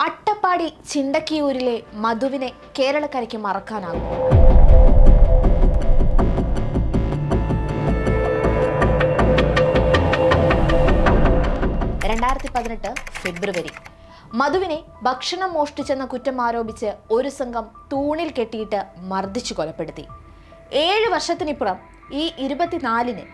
അട്ടപ്പാടി ചിണ്ടക്കിയൂരിലെ മധുവിനെ കേരളക്കരയ്ക്ക് മറക്കാനാകും. രണ്ടായിരത്തി പതിനെട്ട് ഫെബ്രുവരി. മധുവിനെ ഭക്ഷണം മോഷ്ടിച്ചെന്ന കുറ്റം ആരോപിച്ച് ഒരു സംഘം തൂണിൽ കെട്ടിയിട്ട് മർദ്ദിച്ചു കൊലപ്പെടുത്തി. ഏഴ് വർഷത്തിനിപ്പുറം ഈ ഇരുപത്തിനാലിന്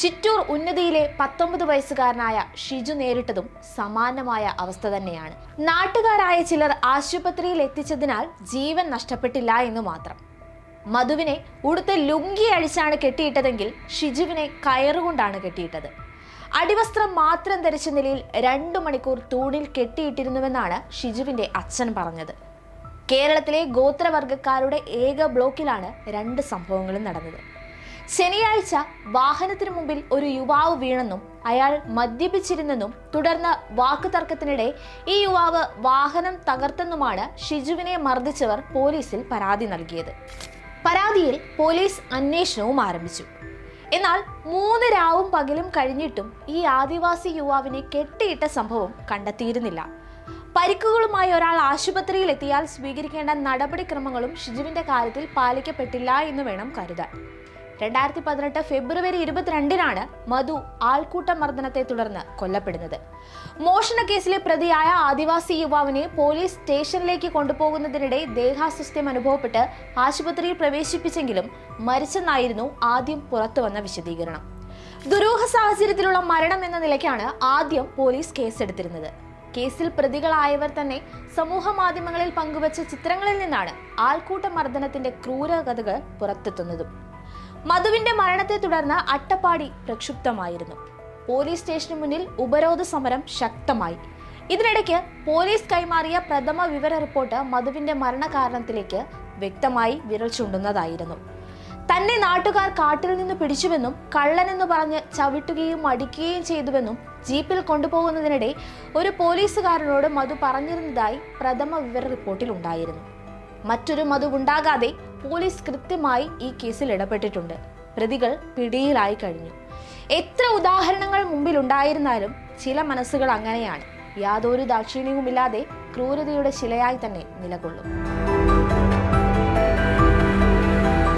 ചിറ്റൂർ ഉന്നതിയിലെ പത്തൊമ്പത് വയസ്സുകാരനായ ഷിജു നേരിട്ടതും സമാനമായ അവസ്ഥ തന്നെയാണ്. നാട്ടുകാരായ ചിലർ ആശുപത്രിയിൽ എത്തിച്ചതിനാൽ ജീവൻ നഷ്ടപ്പെട്ടില്ല എന്ന് മാത്രം. മധുവിനെ ഉടുത്ത് ലുങ്കി അഴിച്ചാണ് കെട്ടിയിട്ടതെങ്കിൽ ഷിജുവിനെ കയറുകൊണ്ടാണ് കെട്ടിയിട്ടത്. അടിവസ്ത്രം മാത്രം ധരിച്ച നിലയിൽ രണ്ടു മണിക്കൂർ തൂണിൽ കെട്ടിയിട്ടിരുന്നുവെന്നാണ് ഷിജുവിന്റെ അച്ഛൻ പറഞ്ഞത്. കേരളത്തിലെ ഗോത്രവർഗക്കാരുടെ ഏക ബ്ലോക്കിലാണ് രണ്ട് സംഭവങ്ങളും നടന്നത്. ശനിയാഴ്ച വാഹനത്തിനു മുമ്പിൽ ഒരു യുവാവ് വീണെന്നും അയാൾ മദ്യപിച്ചിരുന്നെന്നും തുടർന്ന് വാക്കുതർക്കത്തിനിടെ ഈ യുവാവ് വാഹനം തകർത്തെന്നുമാണ് ഷിജുവിനെ മർദ്ദിച്ചവർ പോലീസിൽ പരാതി നൽകിയത്. പരാതിയിൽ പോലീസ് അന്വേഷണവും ആരംഭിച്ചു. എന്നാൽ മൂന്ന് രാവും പകലും കഴിഞ്ഞിട്ടും ഈ ആദിവാസി യുവാവിനെ കെട്ടിയിട്ട സംഭവം കണ്ടെത്തിയിരുന്നില്ല. പരിക്കുകളുമായി ഒരാൾ ആശുപത്രിയിൽ എത്തിയാൽ സ്വീകരിക്കേണ്ട നടപടിക്രമങ്ങളും ഷിജുവിന്റെ കാര്യത്തിൽ പാലിക്കപ്പെട്ടില്ല എന്ന് വേണം കരുതാൻ. രണ്ടായിരത്തി പതിനെട്ട് ഫെബ്രുവരി ഇരുപത്തിരണ്ടിനാണ് മധു ആൾക്കൂട്ട മർദ്ദനത്തെ തുടർന്ന് കൊല്ലപ്പെടുന്നത്. മോഷണ കേസിലെ പ്രതിയായ ആദിവാസി യുവാവിനെ പോലീസ് സ്റ്റേഷനിലേക്ക് കൊണ്ടുപോകുന്നതിനിടെ ദേഹാസ്വസ്ഥ്യം അനുഭവപ്പെട്ട് ആശുപത്രിയിൽ പ്രവേശിപ്പിച്ചെങ്കിലും മരിച്ചെന്നായിരുന്നു ആദ്യം പുറത്തുവന്ന വിശദീകരണം. ദുരൂഹ സാഹചര്യത്തിലുള്ള മരണം എന്ന നിലയ്ക്കാണ് ആദ്യം പോലീസ് കേസെടുത്തിരുന്നത്. കേസിൽ പ്രതികളായവർ തന്നെ സമൂഹ മാധ്യമങ്ങളിൽ പങ്കുവച്ച ചിത്രങ്ങളിൽ നിന്നാണ് ആൾക്കൂട്ട മർദ്ദനത്തിന്റെ ക്രൂരകഥകൾ പുറത്തെത്തുന്നതും. മധുവിന്റെ മരണത്തെ തുടർന്ന് അട്ടപ്പാടി പ്രക്ഷുബ്ധമായിരുന്നു. പോലീസ് സ്റ്റേഷന് മുന്നിൽ ഉപരോധ സമരം ശക്തമായി. ഇതിനിടയ്ക്ക് പോലീസ് കൈമാറിയ പ്രഥമ വിവര റിപ്പോർട്ട് മധുവിന്റെ മരണകാരണത്തിലേക്ക് വ്യക്തമായി വിരൽ ചൂണ്ടുന്നതായിരുന്നു. തന്നെ നാട്ടുകാർ കാട്ടിൽ നിന്ന് പിടിച്ചുവെന്നും കള്ളനെന്ന് പറഞ്ഞ് ചവിട്ടുകയും അടിക്കുകയും ചെയ്തുവെന്നും ജീപ്പിൽ കൊണ്ടുപോകുന്നതിനിടെ ഒരു പോലീസുകാരനോട് മധു പറഞ്ഞിരുന്നതായി പ്രഥമ വിവര റിപ്പോർട്ടിൽ ഉണ്ടായിരുന്നു മറ്റൊരു മതുവുണ്ടാകാതെ പോലീസ് കൃത്യമായി ഈ കേസിൽ ഇടപെട്ടിട്ടുണ്ട്. പ്രതികൾ പിടിയിലായി കഴിഞ്ഞു. എത്ര ഉദാഹരണങ്ങൾ മുമ്പിൽ ഉണ്ടായിരുന്നാലും ചില മനസ്സുകൾ അങ്ങനെയാണ്. യാതൊരു ദാക്ഷിണ്യവുമില്ലാതെ ക്രൂരതയുടെ ശിലയായി തന്നെ നിലകൊള്ളും.